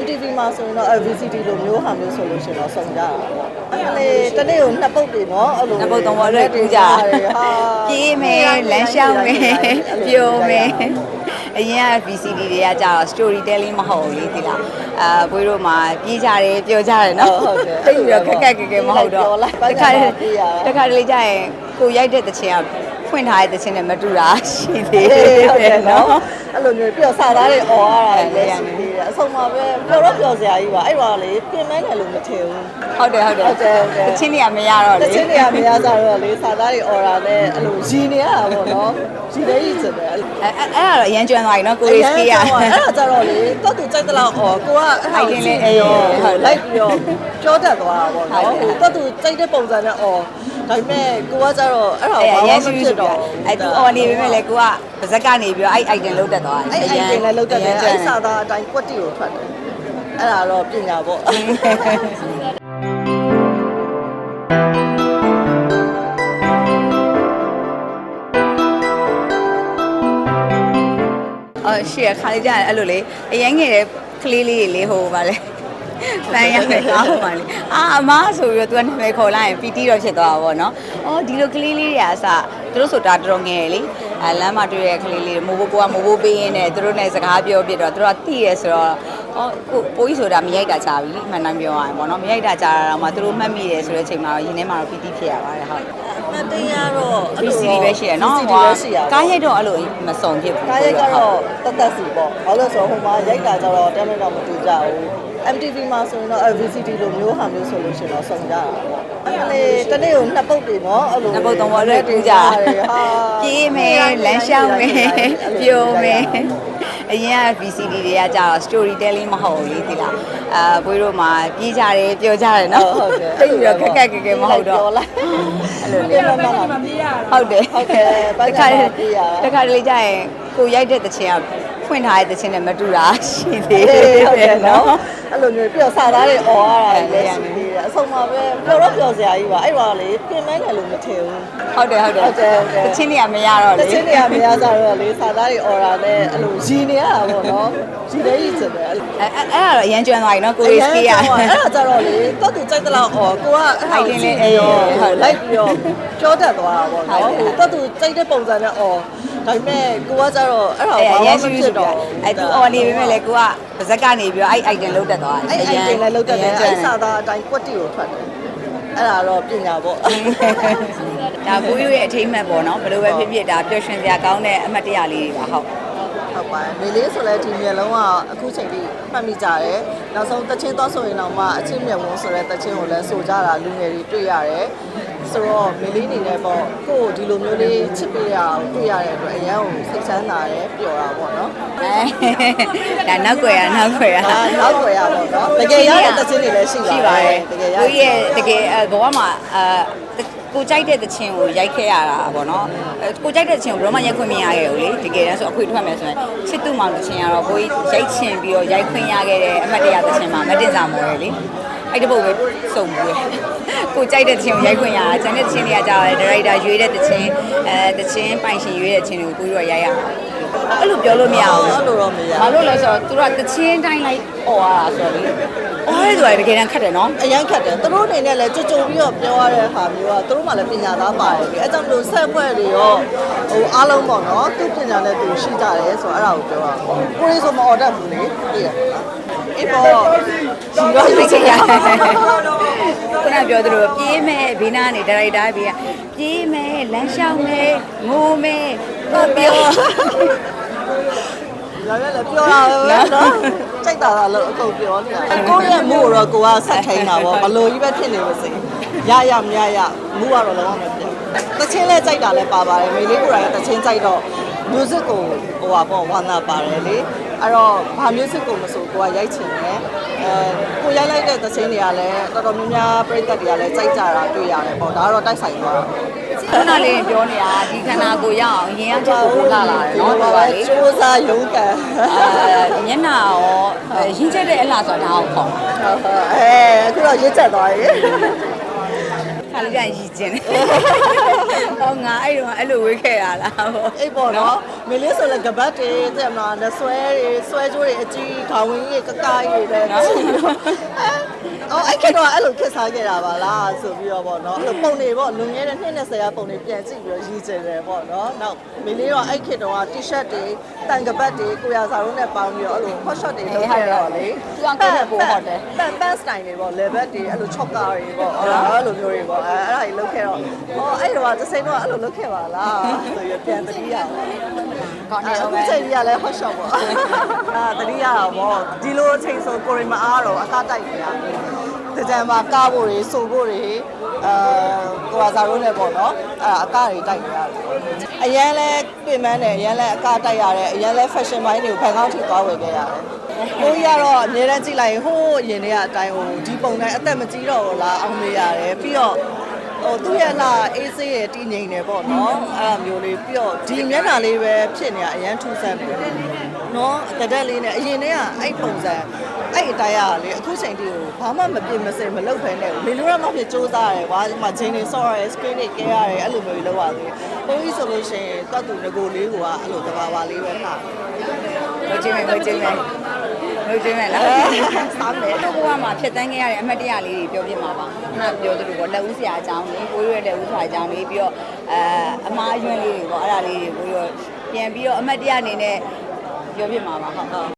MTV မှာဆိုရင်တော့ VCD လိုမျိုးဟာမျိုးဆိုလို့ရှိရင်တော့စုံကြတာပေါ့အဲ့လေတနေ့ကိုနှစ်ပုတ်တွေနော်အဲ့လိုနှစ်ပုတ်သုံးပုတ်အတွက်ကူးကြဟာပြေးမယ်လမ်းလျှောက်မယ်ပျော်မယ်အရင်က VCD တွေကကြာတော့ story telling မဟုတ်ဘူးလေဒီလားအာဘွေးတို့မှာပြေးကြတယ်ပျော်ကြတယ်နော်ဟုတ်ဟုတ်တိတ်ပြီးတော့ခက်ခက်ခက်ခက်မဟုတ်တော့ပျော်လိုက်တစ်ခါတည်းပြေးရတာတစ်ခါတလေကြာရင်ကိုရိုက်တဲ့တခြင်းက ဖွင့်ထားတဲ့တခြင်းနဲ့မတူတာရှိသေး အေး တယ် ဟုတ်တယ် နော် နော်အဲ့လိုမျိုးပြီးတော့စာသားတွေអော်ရတာလည်းရှိသေးတယ်အဆုံးမှာပဲပျော်တော့ပျော်စရာကြီးပါအဲ့တော့လေပြင်မတယ်လို့မထင်ဘူး ဟုတ်တယ်ဟုတ်တယ် ဟုတ်တယ်ဟုတ်တယ် တခြင်းတွေကမရတော့ တ လေ ချင်းတွေကမရကြတော့လေစာသားတွေអော်တာနဲ့အဲ့လိုရည်နေရတာပေါ့နော်ရည်လေးရည်စတယ်အဲ့လို အဲအဲ့အဲ့ဒါတော့အရန်ကျွမ်းသွားပြီနော်ကိုရီစကီးက အဲ့ဒါကြတော့လေတော့သူကြိုက်တဲ့လောက်អော်ကိုကအဲ့ဒါကိုကြည့်ပြီးတော့ ဟုတ်တယ် လိုက်ပြီးတော့ကြောတတ်သွားတာပေါ့နော် ဟုတ်တယ် ဟိုတော့သူကြိုက်တဲ့ပုံစံနဲ့អော် ဒါပေမဲ့ကိုကကြတော့အဲ့ဒါအဲ့ဘာအမှရန်မရှိဖြရှိစ်တော့တော့အဲ့သူအော်နေပေမဲ့လေကိုကပါဇက်ကနေပြီးတော့အဲ့ item လောက်တက်သွားအဲ့အဲ့ဒီလည်းလောက်တက်တယ်အဲ့စာသားအတိုင်းကွက်တီကိုထွက်တယ်အဲ့ဒါတော့ပညာပေါ့အော်ရှေ့ခါလေးကြာအဲ့လိုလေအရင်ငယ်တဲ့ကလေးလေးတွေလေဟိုပါလေ ဖန်ရတယ်ကောင်းပါလေအာအမဆိုပြီးတော့ तू ကနာမည်ခေါ်လိုက်ရင်ပီတီတော့ဖြစ်သွားတာပေါ့နော်အော်ဒီလိုကလေးလေးတွေကအစသူတို့ဆိုတာတော်တော်ငယ်လေအဲလမ်းမှာတွေ့တဲ့ကလေးလေးတွေမိုးဘိုးကိုကမိုးဘိုးပေးရင်းနဲ့သူတို့နဲ့စကားပြောပြတော့သူတို့ကသိရဲဆိုတော့အော်ကိုပိုးကြီးဆိုတာမရိုက်တာကြာပြီလေအမှန်တမ်းပြောရရင်ပေါ့နော်မရိုက်တာကြာတာတော့မှသူတို့မှတ်မိတယ်ဆိုတဲ့အချိန်မှာတော့ရင်းထဲမှာတော့ပီတီဖြစ်ရပါတယ်ဟုတ်အမှန်တရားတော့ VCD ပဲရှိရနော် VCD ပဲရှိရကားရိုက်တော့အဲ့လိုမစုံဖြစ်ဘူးကားရိုက်ကတော့တတ်တတ်စီပေါ့ဘာလို့လဲဆိုတော့ဟိုမှာရိုက်တာကြတော့တမ်းတော့မတူကြဘူး MTV မှာဆိုရင်တော့ VCD လိုမျိုးဟာမျိုးဆိုလို့ရှိရင်တော့စုံကြတာပေါ့အဲ့လေတနေ့ကိုနှစ်ပုတ်တွေနော်အဲ့လိုနှစ်ပုတ်သုံးပုတ်အတွက်ကူးကြပြေးမယ်လမ်းလျှောက်မယ်ပျော်မယ်အရင်က VCD တွေကကြာတော့ story telling မဟုတ်ဘူးလေဒီလားအာဘွေးတို့မှာပြေးကြတယ်ပျော်ကြတယ်နော်ဟုတ်တယ်တိတ်ပြီးတော့ခက်ခက်ခက်ခက်မဟုတ်တော့ပြောလိုက်အဲ့လိုလေပြန်မလာမပြေးရဟုတ်တယ်ဟုတ်တယ်ဘယ်တစ်ကခါမှတည်းပြေးရတာတစ်ခါတလေကြာရင်ကိုရိုက်တဲ့တခြင်းကဖွင့်ထားတဲ့တခြင်းနဲ့မတူတာရှိသေးအေးဟုတ်တတယ်ယ်နော်နော် အဲ့လိုမျိုးပြီးတော့စာသားတွေអော်ရတာလည်းရှိသေးတယ်အဆုံးမှာပဲပျော်တော့ပျော်စရာကြီးပါအဲ့တော့လေပြင်မတယ်လို့မထင်ဘူး ဟုတ်တယ်ဟုတ်တယ် ဟုတ်တယ်ဟုတ်တယ် တခြင်းတွေကမရတော့ တ လေ ချင်းတွေကမရကြတော့လေစာသားတွေអော်တာနဲ့အဲ့လိုရည်နေရတာပေါ့နော်ရည်လေးရည်စတယ်အဲ့လို အဲအဲ့အဲ့ဒါတော့အရန်ကျွမ်းသွားပြီနော်ကိုရီစကီးက အဲ့ဒါကြတော့လေတော့သူကြိုက်တဲ့လောက်អော်ကိုကအဲ့ဒါကိုကြည့်ပြီးတော့ ဟုတ်တယ် လိုက်ပြီးတော့ကြောတတ်သွားတာပေါ့နော် ဟုတ် ဟို တယ် တော့သူကြိုက်တဲ့ပုံစံနဲ့អော် ဒါပေမဲ့ကိုကကြတော့အဲ့ဒါအဲ့ဘာအမှရင်မရှိဖြရှိစ်တော့တော့အဲ့သူအော်နေပေမဲ့လေကိုကပါဇက်ကနေပြီးတော့အဲ့ item လောက်တက်သွားအဲ့အဲ့ဒီလည်းလောက်တက်တယ်အဲ့စာသားအတိုင်းကွက်တီကိုထွက်တယ်အဲ့ဒါတော့ပညာပေါ့ဒါကိုရွရဲ့အထိမ်းမှတ်ပေါ့နော်ဘယ်လိုပဲဖြစ်ဖြစ်ဒါပျော်ရွှင်စရာကောင်းတဲ့အမှတ်တရလေးတွေပါဟုတ် ဟုတ်ပါတယ်။မေလေးဆိုလဲဒီမျက်လုံးကအခုချိန်ထိမှတ်မိကြတယ်။နောက်ဆုံးတချင်းသွားဆိုရင်တော့မှအချင်းမြတ်ဝန်းဆိုတဲ့တချင်းကိုလည်းဆိုကြတာလူငယ်တွေတွေ့ရတယ်။ဆိုတော့မေလေးအနေနဲ့ပေါ့ကိုယ်ဒီလိုမျိုးလေးချစ်ပေးရအောင်တွေ့ရတဲ့အတွက်အရန်ကိုစိတ်ချမ်းသာတယ်ပျော်တာပေါ့နော်အဲဒါနောက်ွယ်ရနောက်ွယ်ရ။အာနောက်ွယ်ရပေါ့နော်။တကယ်ရတဲ့တချင်းတွေလည်းရှိရှိပါပါတတယ်ယ်။တကယ်ရကိုကြီးရဲ့တကယ်အဲဘဝမှာအာ ကိုကြိုက်တဲ့တခြင်းကိုရိုက်ခဲ့ရတာပေါ့နော်အဲကိုကြိုက်တဲ့တခြင်းကိုဘယ်တော့မှရိုက်ခွင့်မရခဲ့ဘူးလေတကယ်တမ်းဆိုအခွေထွက်မယ်ဆိုရင်ချစ်သူမောင်တခြင်းကတော့ကိုကြီးရိုက်ချင်ပြီးတော့ရိုက်ခွင့်ရခဲ့တဲ့အမှတ်တရတခြင်းမှာမတင်စားမော်ရယ်လေအဲ့ဒီပုတ်ပဲစုံဘူးလေကိုကြိုက်တဲ့တခြင်းကိုရိုက်ခွင့်ရတာကျန်တဲ့တခြင်းတွေကကြာတယ်ဒါရိုက်တာရွေးတဲ့တခြင်းအဲတခြင်းပိုင်ရှင်ရွေးတဲ့တခြင်းတွေကိုကိုကြီးတော့ရိုက်ရအောင်အဲ့လိုပြောလို့မရဘူးအဲ့လိုတော့မရဘာလို့လဲဆိုတော့သူတို့ကတချင်းတိုင်းလိုက်អော်ရတာဆိုတော့ လေအော်ရဲဆိုတာတကယ်တမ်းခက်တယ်နော်အရန်ခက်တယ်သူတို့အနေနဲ့လည်းကြိုကြိုပြီးတော့ပြောရတဲ့ဟာမျိုးကသူတို့မှလည်းပညာသားပါတယ်လေအဲကြောင့်မလို့ဆက်ဖွဲ့တွေရောဟိုအားလုံးပေါ့နော်သူပညာနဲ့သူရှိကြတယ်ဆိုတော့အဲ့ဒါကိုပြောတာပေါ့ကိုရေးဆိုမအော်တတ်ဘူးလေသိရလားအေးပေါ့ဒီတော့သိသိချချင်င်ရရခုနပြောသလိုပြေးမယ်ဘေးနားနေဒါရိုက်တာပြေးပြေးမယ်လမ်းလျှောက်မယ်ငိုမယ်တော့ပြော လာလည်းလည်းပြောတာပဲနော်စိတ်တာလာလို့အကုန်ပြောနေတာကိုရဲ့မှုကိုတော့ကိုကဆက်ခိုင်းတာပေါ့ဘလို့ကြီးပဲဖြစ်နေပါစေရရမရရမှုကတော့လုံးဝမပြောတချင်းလဲကြိုက်တာလဲပါပါတယ်မေလေးကိုယ်တိုင်ကတချင်းကြိုက်တော့ music ကိုဟိုပါပေါ့ဝါနာပါတယ်လေအဲ့တော့ဘာ music ကိုမဆိုကိုကရိုက်ချင်တယ်အဲကိုရိုက်လိုက်တဲ့သချင်းတွေကလည်းတော်တော်များများပရိသတ်တွေကလည်းကြိုက်ကြတာတွေ့ရတယ်ပေါ့ဒါကတော့တိုက်ဆိုင်သွားတာ ခုနလေးပြောနေတာဒီခန္ဓာကိုယ်ရအောင်ရင်ရချက်ကိုပို့လာလာတယ်နော်ဒီပါလေစူးစားရုန်းကန်အဲမျက်နှာရောရင်းချက်တဲ့အလားဆိုတာဒါကိုခေါ်ဟုတ်ဟုတ်အဲအခုတော့ရစ်ချက်သွားပြီ ခခါလေးကျရင်ရည်ကျင်တယ်ဟောငါအဲ့တော့အဲ့လိုဝေးခဲ့ရလားပေါ့အေးပေါ့နော်မင်းလေးဆိုလည်းကပတ်တွေတဲ့မလားလက်ဆွဲတွေဆွဲကြိုးတွေအကြီးခေါင်းဝင်းကြီးကကားကြီးတွေလည်းကြည့်တော့အော်အဲ့ကတော့အဲ့လိုခက်စားခဲ့တာပါလားဆိုပြီးတော့ပေါ့နော်အဲ့လိုပုံတွေပေါ့လွန်ခဲ့တဲ့နှစ်20ရာပုံတွေပြန်ကြည့်ပြီးတော့ရည်ကျင်တယ်ပေါ့နော်နောက်မင်းလေးတော့အဲ့ခေတ်တော့ T-shirt တွေတန်ကပတ်တွေကိုရစာလုံးနဲ့ပေါင်းပြီးတော့အဲ့လို hot shot တွေလုပ်ခဲ့တော့လေသူကကိုယ်နဲ့ပို့ဟုတ်တယ်ပန်ပန်စတိုင်တွေပေါ့ level တွေအဲ့လို chop ကားတွေပေါ့အဲ့လိုလိုမျိုးတွေပေါ့အဲ့အဲ့ဒါကြီးလုပ်ခဲ့တော့ဟောအဲ့တော့တစ်စိမ့်တော့အဲ့လိုလုပ်ခဲ့ပါလားဆိုရပြန်တတိယပေါ့ကောင်းနေအဲ့တော့အခုပဲချိန်ကြီးကလည်း hot shot ပေါ့အာတတိယတော့ပေါ့ဒီလိုအချိန်ဆိုကိုရီမအားတော့အကားတိုက်နေတာ တကြံမှာကားဖို့တွေဆိုဖို့တွေအဲကိုရာစာရိုးနဲ့ပေါ့နော်အဲ့အကားတွေတိုက်နေရတယ်အရန်လဲပြင်ပန်းတယ်အရန်လဲအကားတိုက်ရတယ်အရန်လဲ fashion ဘိုင်းတွေကိုဖန်ကောင်းထိသွားဝယ်ခဲ့ရတယ်ကိုကြီးကတော့အများတန်းကြည့်လိုက်ရင်ဟိုးရင်တွေကအတိုင်းဟိုဒီပုံတိုင်းအသက်မကြီးတော့ဘူးလားအောင်မေးရတယ်ပြီးတော့ဟိုသူ့ရဲ့လာအေးဆေးရဲ့တည်ငြိမ်တယ်ပေါ့နော်အဲ့လိုမျိုးလေးပြီးတော့ဒီမျက်နှာလေးပဲဖြစ်နေတာအရန်ထူးဆန်းတယ်နော်တတက်လေးနဲ့အရင်တည်းကအဲ့ပုံစံ အဲ့အတိုင်းရလေအခုချိန်တည်းကိုဘာမှမပြင်မစင်မလုပ်ဖ ೇನೆ ဘယ်လိုမှမဖြစ်စူးစားရတယ်ကွာဒီမှာဂျင်းနေဆော့ရတယ် screen တွေကဲရတယ်အဲ့လိုမျိုးကြီးလုပ်ရသေးတယ်ပုံကြီးဆိုလို့ရှိရင်တတ်သူငကိုလေးကအဲ့လိုတဘာဘာလေးပဲထားမကျင်းမယ်မကျင်းမယ်မကျင်းမယ်လားစားမယ်တို့ဘဝမှာဖြတ်တန်းခဲ့ရတဲ့အမှတ်တရလေးတွေပြောပြမှာပါခုနပြောသလိုပေါ့လက်ဦးဆရာအကြောင်းလေးကိုရွရဲ့လက်ဦးဆရာအကြောင်းလေးပြီးတော့အဲအမားအယွန်းလေးတွေပေါ့အဲ့ဒါလေးတွေကိုရွပြန်ပြီးတော့အမှတ်တရအနေနဲ့ပြောပြမှာပါဟုတ်ဟုတ်